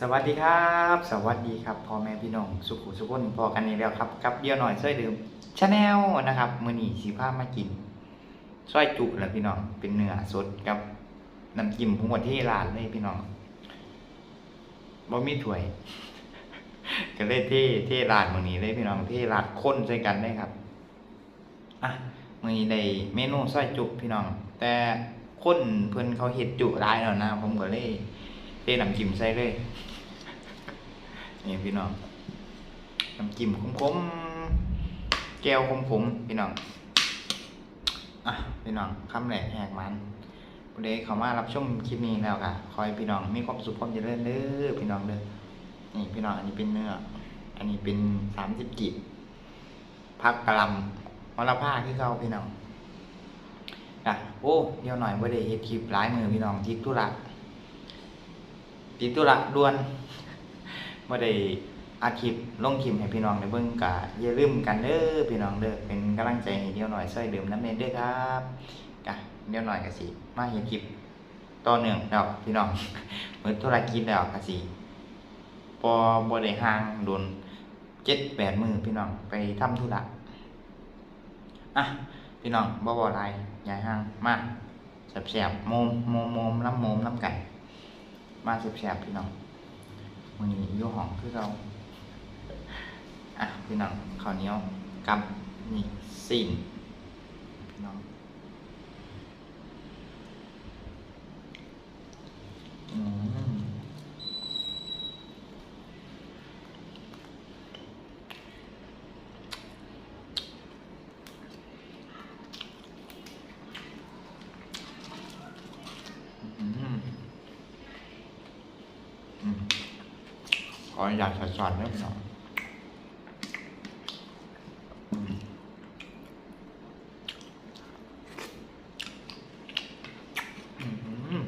สวัสดีครับ สวัสดีครับพ่อแม่พี่น้องสุขุสุขนพอกันนี้แล้วครับกับเดียวหน่อยช่วยดื่มชาแนลนะครับมือหนีสีผ้ามากินช่วยจุแล้วพี่น้องเป็นเนื้อสดกับน้ำจิ้มผงหวที่ร้านเลยพี่น้องบ่มีถ้วยก็เลยเท่เท่ร้านมือนี้เลยพี่น้องเท่ร้านข้นใส่กันได้ครับอะมือนี้ได้เมนูช่วยจุพี่น้อง แต่คนเพิ่อนเขาเห็ดจุร้ายแล้วนะ ผมก็เลย เทน้ำจิ้มใส่เลยนี่พี่น้องน้ำจิ้มขมๆแก้วขมๆพี่น้องอะพี่น้องคำแหลกแหกมันวันนี้เขามารับชมคลิปนี้แล้วค่ะคอยพี่น้องมีความสุขความเจริญเด้อพี่น้องเด้อนี่พี่น้องอันนี้เป็นเนื้อ อันนี้เป็นสามสิบกีบพักกะลำมะละผ้าคือเขาพี่น้องอะโอ้เดี๋ยวหน่อยว่าได้เฮ็ดคลิปหลายมือพี่น้องทิกธุระ ติดตุระด่วนบ่ได้อาคลิปลงคลิปให้พี่น้องได้เบิ่งกะอย่าลืมกันเด้อพี่น้องเด้อเป็นกำลังใจให้เดียวหน่อยช่วยเดิมน้ำเนเด้อครับกะเดียวหน่อยกสิมาเฮ็ดคลิปต่อเนื่องแล้วพี่น้องเหมือนธุรกิจแล้วกสิพอบ่ได้ห่างโดน7-8มื้อพี่น้องไปทำธุระอะพี่น้องบ่บ่หลายอย่ห่างมาแซ่บๆโมมโมมโมมน้ำโมมน้ำกัน มาแซ่บๆพี่น้องวันนี้อยู่ห้องคือเราอะพี่น้องข้าวเหนียวกับนี่สิ่งพี่น้องอืมอืม อืม ขออยากสอนเรื่องหน่อยอืมอืม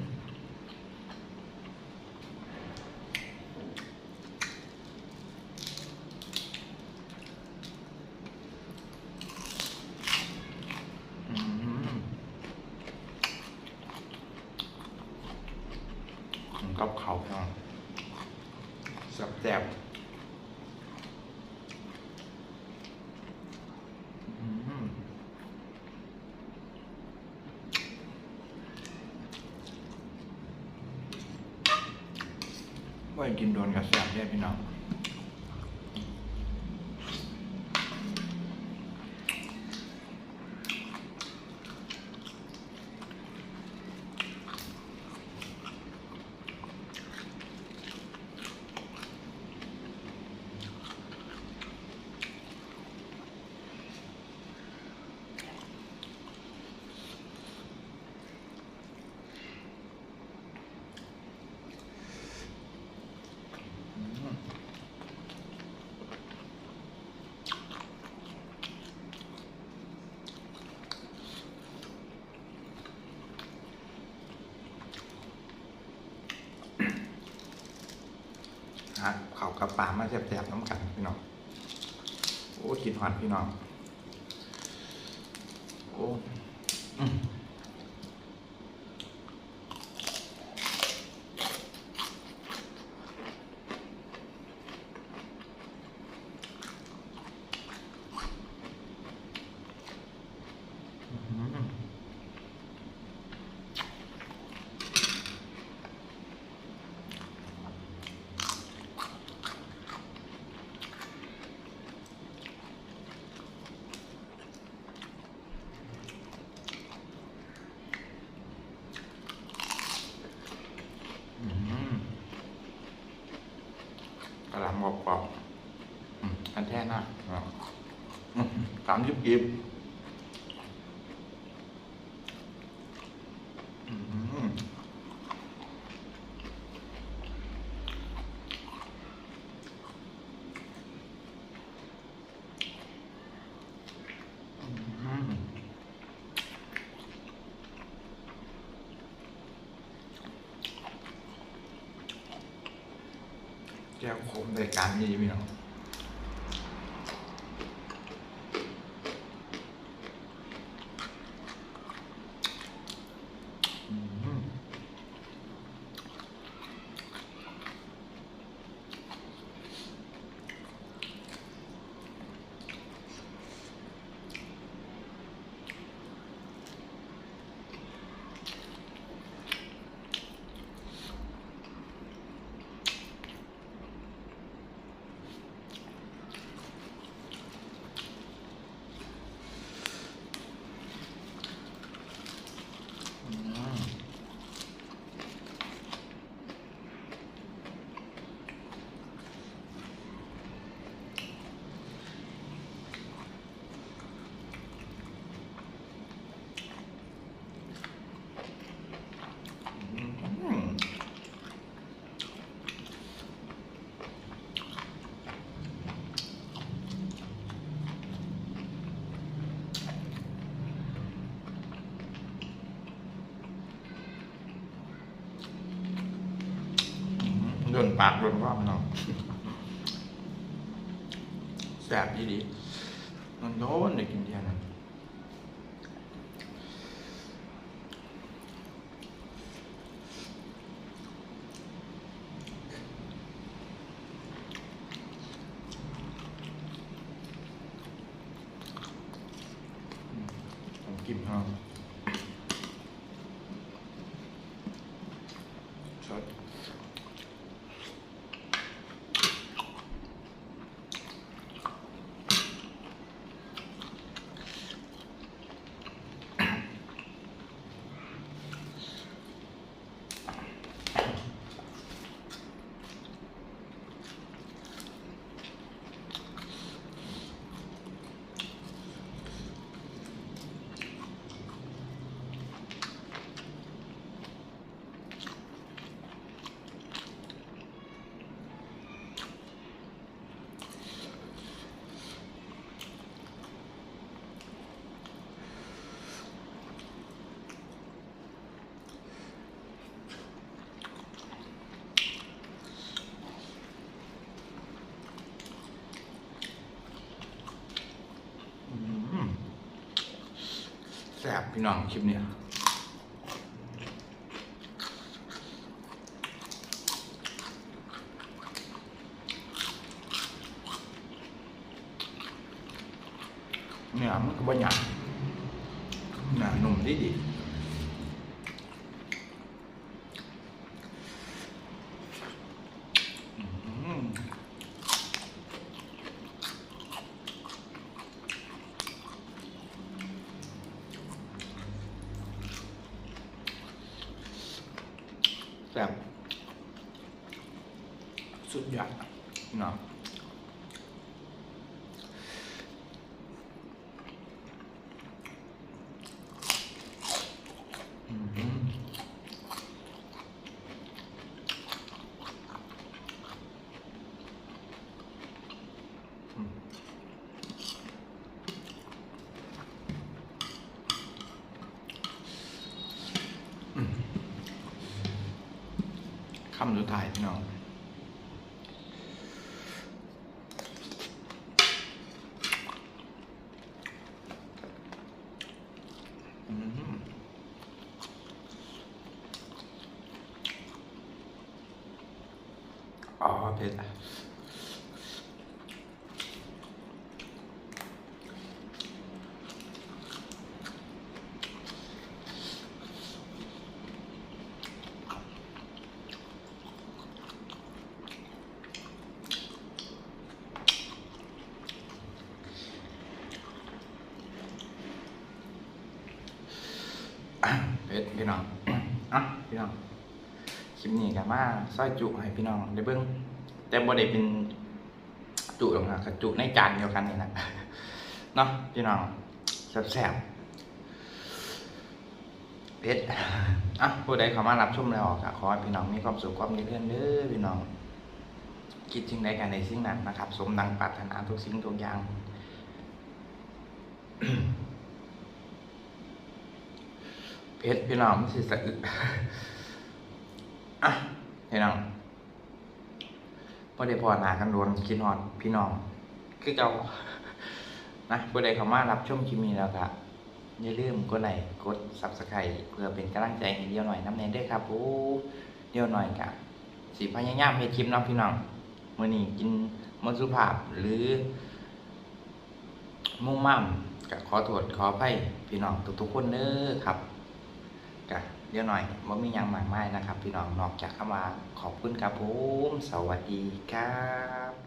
อืมกับเขาเนาะ ซ่บว่ากินโดนกับแซ่บได้พี่น้องอืมฮะ เขากับปลามาแซ่บๆน้ำกันพี่น้องโอ้กินหอนพี่น้องโอ้อมอืมกระหลำกรอบๆอืมอันแท้นะอืม สามยิบยิบแก้วคมในการนี้พี่น้องอืม โดนปากโดนว่ามันเนาะแสบดีดีมันโดนเด็กกินเดียนะกินเนาชดอืมแซ่บ พี่น้องคลิปนี้เนี่ยมันก็บ่หยาบหนาหนุ่มดีดีอืม แบบสุดยอดเนาะ คำสุดท้ายพี่น้องอ๋อเผ็ดอะเผ็ดพี่น้อง อะ พี่น้อง คลิปนี้กันมาซอยจุให้พี่น้องได้เบิ่งแต่บ่ได้เป็นจุหรอกนะกับจุในจานเดียวกันนี่นะเนาะพี่น้องแซ่บๆเผ็ดอะผู้ใดเข้ามารับชมแล้วก็ขอให้พี่น้องมีความสุขความเจริญเด้อพี่น้องคิดสิ่งใดกันในสิ่งนั้นนะครับ สมดังปรารถนาทุกสิ่งทุกอย่าง เพชรพี่น้องมันสิสะอึกอะพี่น้องพอได้พอหนากันโดนคิดฮอดพี่น้อง คือเก่านะผู้ใดเข้ามารับชมคลิปนี้แล้วก็อย่าลืมกดไลค์กด subscribe เพื่อเป็นกำลังใจให้เดียวหน่อยน้ำแน่ด้วยครับโอ้เดียวหน่อยกะสิพยายามเฮ็ดคลิปเนาะพี่น้องมื้อนี้กินมัสุภาพหรือมุ่งมั่มก็ขอโทษขออภัยพี่น้องทุกๆคนเด้อครับ กะเดี๋ยวหน่อยว่ามีหยังมากมายนะครับ พี่น้องนอกจากเข้ามาขอบคุณครับผม สวัสดีครับ